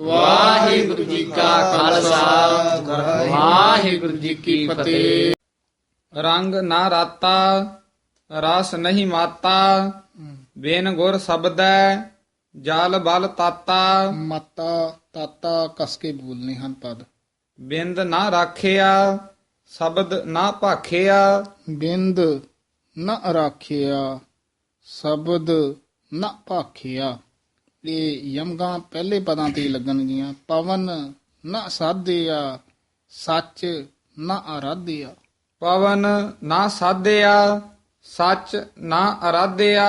ਵਾਹਿਗੁਰੂ ਜੀ ਕਾ ਖਾਲਸਾ। ਵਾਹਿਗੁਰੂ ਜੀ ਕੀ ਫਤਿਹ। ਰੰਗ ਨਾ ਰਾਤਾ ਰਸ ਨਹੀਂ ਮਾਤਾ। ਬਿਨ ਗੁਰ ਸ਼ਬਦੈ ਜਲ ਬਲ ਤਾਤਾ। ਮਾਤਾ ਤਾਤਾ ਕਸ ਕੇ ਬੋਲਨੇ ਹਨ ਪਦ। ਬਿੰਦ ਨਾ ਰਾਖਿਆ ਸ਼ਬਦ ਨਾ ਭਾਖਿਆ। ਬਿੰਦ ਨ ਰਾਖਿਆ ਸ਼ਬਦ ਨ ਭਾਖਿਆ। ਇਹ ਯਮਗਾ ਪਹਿਲੇ ਪਦਾਂ ਤੇ ਹੀ ਲੱਗਣਗੀਆਂ। ਪਵਨ ਨ ਸਾਧਿਆ ਸੱਚ ਨ ਆਰਾਧਿਆ ਪਵਨ ਨਾ ਸਾਧਿਆ ਸੱਚ ਨਾ ਅਰਾਧਿਆ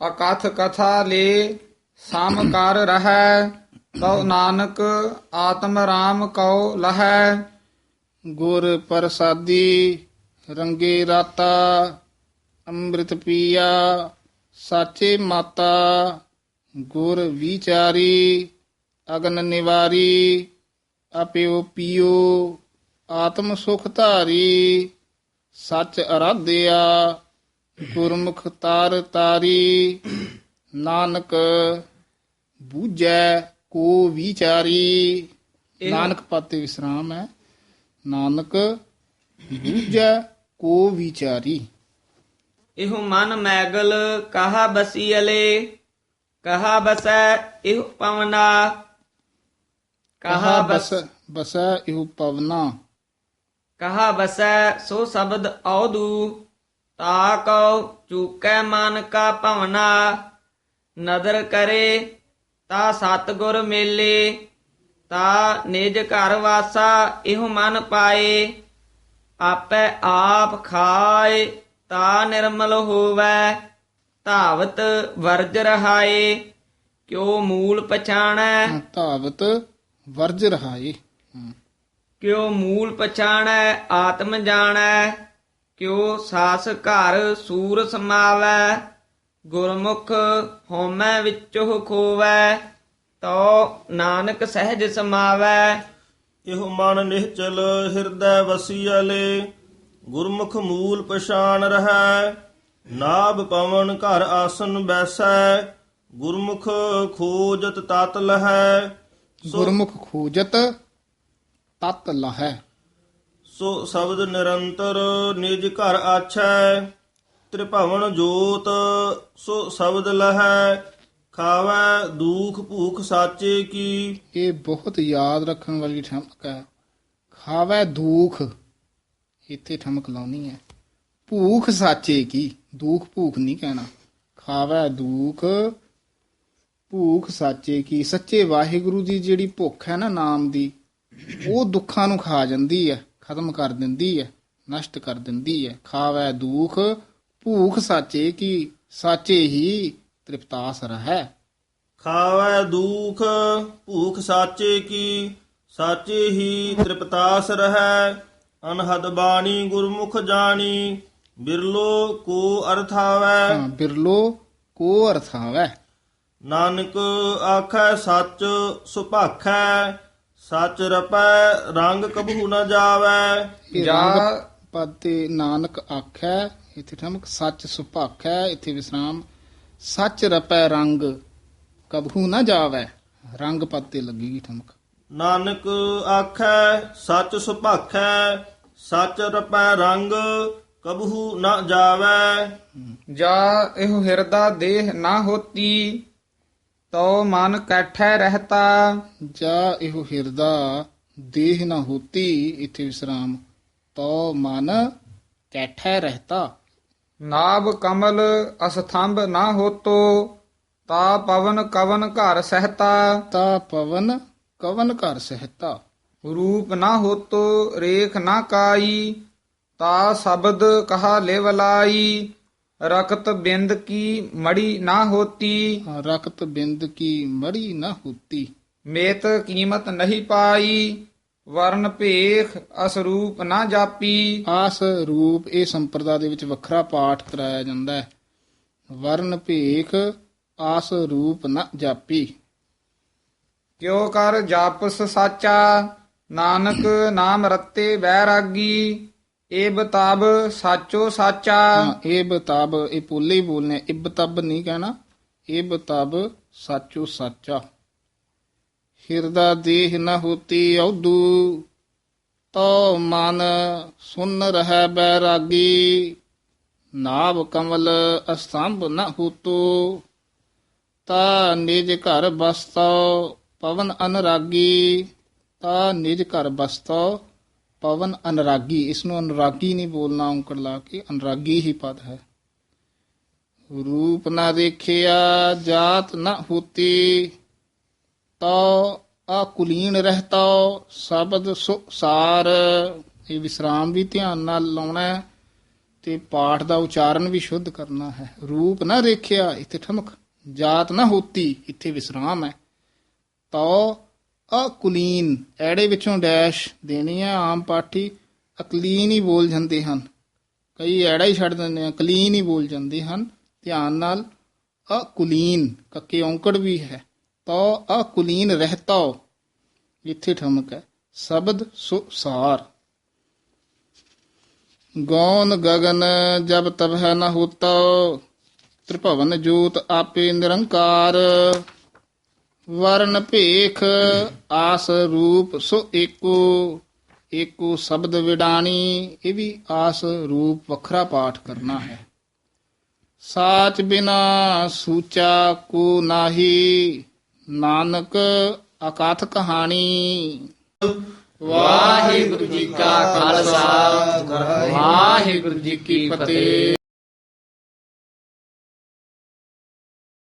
ਅਕਥ ਕਥਾ ਲੇ ਸਮ ਕਰ ਰਹੈ ਤਉ ਨਾਨਕ ਆਤਮ ਰਾਮ ਕਉ ਲਹੈ। ਗੁਰ ਪ੍ਰਸਾਦੀ ਰੰਗੇ ਰਾਤਾ ਅੰਮ੍ਰਿਤ ਪੀਆ ਸਾਚੇ ਮਾਤਾ ਗੁਰ ਵਿਚਾਰੀ ਅਗਨ ਨਿਵਾਰੀ ਆਪਿਓ ਪੀਓ ਆਤਮ ਸੁਖ ਧਾਰੀ ਸੱਚ ਅਰਾਧਿਆ ਗੁਰਮੁਖ ਤਾਰ ਤਾਰੀ ਨਾਨਕ ਬੂਝੈ ਕੋ ਵਿਚਾਰੀ। ਨਾਨਕ ਪਾਤੇ ਵਿਸਰਾਮ ਹੈ। ਨਾਨਕ ਬੂਝੈ ਕੋ ਵਿਚਾਰੀ। ਇਹੋ ਮਨ ਮੈਗਲ ਕਹਾ ਬਸੀਲੇ ਕਹਾ ਬਸੈ ਇਹੋ ਪਵਨਾ। ਕਹਾ ਬਸ ਬਸੈ ਇਹ ਪਵਨਾ। ਕਹਾ ਬਸੈ ਸੋ ਸ਼ਬਦ ਔਦੂ। ਤਾ ਕਉ ਚੂਕੈ ਮਨ ਕਾ ਭਵਨਾ। ਨਦਰ ਕਰੇ ਤਾ ਸਤਗੁਰ ਮੇਲੇ। ਤਾ ਨਿਜ ਘਰ ਵਾਸਾ ਇਹੋ ਮਨ ਪਾਏ। ਆਪੇ ਆਪ ਖਾਏ ਤਾ ਨਿਰਮਲ ਹੋਵੈ। ਧਾਵਤ ਵਰਜ ਰਹਾਏ ਕਿਉ ਮੂਲ ਪਛਾਣੈ? ਧਾਵਤ ਵਰਜ ਰਹਾਏ ਹਮ। ਕਿਉ ਮੂਲ ਪਛਾਣੈ ਆਤਮ ਜਾਣੈ? ਕਿਉ ਸਾਸ ਘਰ ਸੂਰ ਸਮਾਵੈ? ਗੁਰਮੁਖ ਹਉਮੈ ਵਿੱਚੋ ਖੋਵੈ ਤੋ ਨਾਨਕ ਸਹਿਜ ਸਮਾਵੈ। ਇਹੋ ਮਨ ਨਿਹਚਲ ਹਿਰਦੈ ਵਸੀਲੇ ਗੁਰਮੁਖ ਮੂਲ ਪਛਾਨ ਰਹੈ। ਨਾਭ ਪਵਨ ਘਰ ਆਸਨ ਬੈਸੈ ਗੁਰਮੁਖ ਖੋਜਤ ਤਤ ਲਹੈ। ਗੁਰਮੁਖ ਖੋਜਤ ਤਤ ਲਹੈ। ਸੋ ਸ਼ਬਦ ਨਿਰੰਤਰ ਨਿਜ ਘਰ ਆਛੈ ਤ੍ਰਿਭਵਨ ਜੋਤ ਸੋ ਸ਼ਬਦ ਲਹੈ। ਖਾਵੈ ਦੁਖ ਭੂਖ ਸਾਚੇ ਕੀ। ਇਹ ਬਹੁਤ ਯਾਦ ਰੱਖਣ ਵਾਲੀ ਠਮਕ ਹੈ। ਖਾਵੈ ਦੁਖ ਇੱਥੇ ਠਮਕ ਲਾਉਣੀ ਹੈ। ਭੂਖ ਸਾਚੇ ਕੀ। ਦੂਖ ਭੂਖ ਨਹੀਂ ਕਹਿਣਾ। ਖਾਵੈ ਦੂਖ, ਭੂਖ ਸਾਚੇ ਕੀ। ਸੱਚੇ ਵਾਹਿਗੁਰੂ ਦੀ ਜਿਹੜੀ ਭੁੱਖ ਹੈ ਨਾ ਨਾਮ ਦੀ, ਉਹ ਦੁੱਖਾਂ ਨੂੰ ਖਾ ਜਾਂਦੀ ਹੈ, ਖਤਮ ਕਰ ਦਿੰਦੀ ਹੈ, ਨਸ਼ਟ ਕਰ ਦਿੰਦੀ ਹੈ। ਖਾਵੈ ਦੁਖ, ਭੂਖ ਸਾਚੇ ਕੀ। ਸਾਚੇ ਹੀ ਤ੍ਰਿਪਤਾਸ ਰਹੈ। ਖਾਵੈ ਦੁਖ, ਭੂਖ ਸਾਚੇ ਕੀ। ਸਾਚੇ ਹੀ ਤ੍ਰਿਪਤਾਸ ਰਹੈ। ਅਨਹਦ ਬਾਣੀ ਗੁਰਮੁਖ ਜਾਣੀ। ਬਿਰਲੋ ਕੋ ਅਰਥਾਵੈ ਹਾਂ, ਬਿਰਲੋ ਕੋ ਅਰਥਾਵੈ ਨਾਨਕ ਆਖੈ ਸੱਚ ਸੁਭਾਖੈ ਸੱਚ ਰਪੈ ਰੰਗ ਕਬਹੂ ਨ ਜਾਵੈ। ਇਹ ਜਾ ਰੰਗ ਪਦ ਤੇ ਨਾਨਕ ਆਖੈ ਇਥੇ ਠਮਕ ਸੱਚ ਸੁਭਾਖੈ ਇਥੇ ਵਿਸਰਾਮ ਸੱਚ ਰਪੈ ਰੰਗ ਕਬਹੂ ਨਾ ਜਾਵੈ। ਰੰਗ ਪਦ ਤੇ ਲੱਗੇਗੀ ਠਮਕ। ਨਾਨਕ ਆਖੈ ਸੱਚ ਸੁਭਾਖੈ ਸੱਚ ਰਪੈ ਰੰਗ ਕਬਹੂ ਨ ਜਾਵੈ। ਜਾ ਇਹੋ ਹਿਰਦਾ ਦੇਹ ਨਾ ਹੋਤੀ ਤਉ ਮਨ ਕੈਠੈ ਰਹਤਾ। ਜਾ ਇਹੋ ਹਿਰਦਾ ਦੇਹ ਨਾ ਹੋਤੀ ਇਥੇ ਵਿਸਰਾਮ। ਤੋ ਮਨ ਕੈਠੈ ਰਹਤਾ। ਨਾਭ ਕਮਲ ਅਸਥੰਭ ਨਾ ਹੋਤੋ ਤਾ ਪਵਨ ਕਵਨ ਘਰ ਸਹਤਾ। ਤਾ ਪਵਨ ਕਵਨ ਘਰ ਸਹਿਤਾ। ਰੂਪ ਨਾ ਹੋਤੋ ਰੇਖ ਨਾ ਕਾਈ ਤਾ ਸ਼ਬਦ ਕਹਾ ਲਿਵ ਲਾਈ ਰਕਤ ਬਿੰਦ ਕੀ ਮੜੀ ਨਾ ਹੋਤੀ। ਰਕਤ ਬਿੰਦ ਕੀ ਮੜੀ ਨਾ ਹੋਤੀ। ਮੇਤ ਕੀਮਤ ਨਹੀਂ ਪਾਈ ਵਰਨ ਭੇਖ ਅਸਰੂਪ ਨਾ ਜਾਪੀ। ਆਸ ਰੂਪ ਇਹ ਸੰਪਰਦਾ ਦੇ ਵਿੱਚ ਵੱਖਰਾ ਪਾਠ ਕਰਾਇਆ ਜਾਂਦਾ ਹੈ। ਵਰਨ ਭੇਖ ਆਸ ਰੂਪ ਨ ਜਾਪੀ। ਕਿਉ ਕਰ ਜਾਪਸ ਸਾਚਾ ਨਾਨਕ ਨਾਮ ਰਤੇ ਬੈਰਾਗੀ ਏ ਬਤਾਬ ਸਾਚੋ ਸਾਚਾ। ਹਾਂ, ਇਹ ਬਤਬ ਇਹ ਪੋਲੇ ਹੀ ਬੋਲਨੇ ਇਹ ਬਤਬ ਨਹੀਂ ਕਹਿਣਾ। ਇਹ ਬਤਬ ਸਾਚੋ ਸਾਚਾ। ਹਿਰਦਾ ਦੇਹ ਨ ਹੋਤੀ ਔਦੂ ਤੋ ਮਨ ਸੁਨ ਰਹਿ ਬੈਰਾਗੀ। ਨਾਭ ਕਮਲ ਅਸਤੰਭ ਨ ਹੋਤੋ ਤਾ ਨਿਜ ਘਰ ਬਸਤੋ ਪਵਨ ਅਨਰਾਗੀ। ਤਾ ਨਿਜ ਘਰ ਬਸਤੋ ਪਵਨ ਅਨਰਾਗੀ, ਇਸ ਨੂੰ ਅਨਰਾਗੀ ਨਹੀਂ ਬੋਲਣਾ, ਔਂਕੜ ਲਾ ਕੇ ਅਨਰਾਗੀ ਹੀ ਪਦ ਹੈ। ਰੂਪ ਨਾ ਦੇਖਿਆ ਜਾਤ ਨਾ ਹੋਤੀ ਤੋ ਅਕੁਲੀਨ ਰਹਤਾ, ਸ਼ਬਦ ਸੁ ਇਹ ਵਿਸਰਾਮ ਵੀ ਧਿਆਨ ਨਾਲ ਲਾਉਣਾ ਹੈ ਤੇ ਪਾਠ ਦਾ ਉਚਾਰਨ ਵੀ ਸ਼ੁੱਧ ਕਰਨਾ ਹੈ। ਰੂਪ ਨਾ ਦੇਖਿਆ ਇੱਥੇ ਠਮਕ। ਜਾਤ ਨਾ ਹੋਤੀ, ਇੱਥੇ ਵਿਸਰਾਮ ਹੈ। ਤੋ ਅਕੁਲੀਨ, ਐੜੇ ਵਿੱਚੋਂ ਡੈਸ਼ ਦੇਣੀ ਹੈ ਆਮ ਪਾਠੀ ਅਕਲੀਨ ਹੀ ਬੋਲ ਜਾਂਦੇ ਹਨ। ਕਈ ਐੜਾ ਹੀ ਛੱਡ ਦਿੰਦੇ ਆ ਕਲੀਨ ਹੀ ਬੋਲ ਜਾਂਦੇ ਹਨ। ਧਿਆਨ ਨਾਲ, ਅਕੁਲੀਨ, ਕੱਕੇ ਔਂਕੜ ਵੀ ਹੈ। ਤੋ ਅਕੁਲੀਨ ਰਹਤਾ ਇੱਥੇ ਠਮਕ ਹੈ। ਸ਼ਬਦ ਸੁਸਾਰ ਗੌਨ ਗਗਨ ਜਬ ਤਬ ਹੈ ਨਾ ਹੋਤਾ ਤ੍ਰਿਭਵਨ ਜੋਤ ਆਪੇ ਨਿਰੰਕਾਰ। ਵਰਨ ਭੇਖ ਆਸ ਰੂਪ ਸੋ ਏਕੋ ਏਕੋ ਸ਼ਬਦ ਵਿਡਾਣੀ, ਇਹ ਵੀ ਆਸ ਰੂਪ ਵੱਖਰਾ ਪਾਠ ਕਰਨਾ ਹੈ। ਸਾਚ ਬਿਨਾ ਸੂਚਾ ਕੋ ਨਾਹੀ, ਨਾਨਕ ਅਕਾਥ ਕਹਾਣੀ। ਵਾਹਿਗੁਰੂ ਜੀ ਕਾ ਖਾਲਸਾ, ਵਾਹਿਗੁਰੂ ਜੀ ਕੀ ਫਤਿਹ।